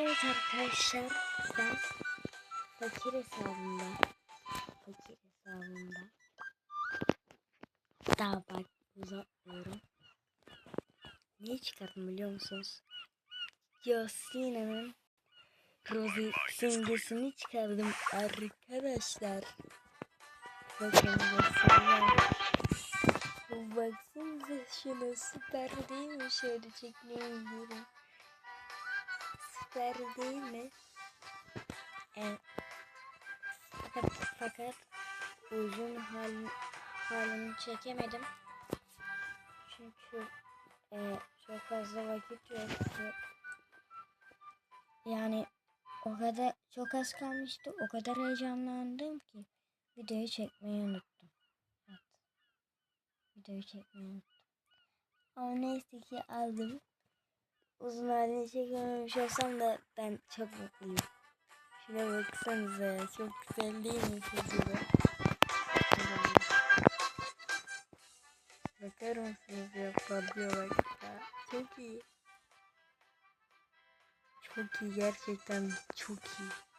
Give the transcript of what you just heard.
Evet arkadaşlar ben fakir hesabımda fakir hesabımda daha bak uzatmıyorum. Ne çıkardım biliyor musunuz? Yosina'nın Rosie simgesini çıkardım arkadaşlar. Bakın Yosina'nın Baksanıza şuna süper değil mi? Şöyle çekmeyi biliyorum. Süper değil mi? Fakat, fakat uzun hal, halini çekemedim. Çünkü e, çok fazla vakit yoktu. Yani o kadar çok az kalmıştı. O kadar heyecanlandım ki videoyu çekmeyi unuttum. Evet. Videoyu çekmeyi unuttum. Ama neyse ki aldım. Uzun halini çekememiş olsam da ben çok mutluyum. Şuna baksanıza ya. Çok güzel değil mi de? Bakar mısınız ya? Patlıyor bak ya. Çok iyi. Çok iyi gerçekten çok iyi.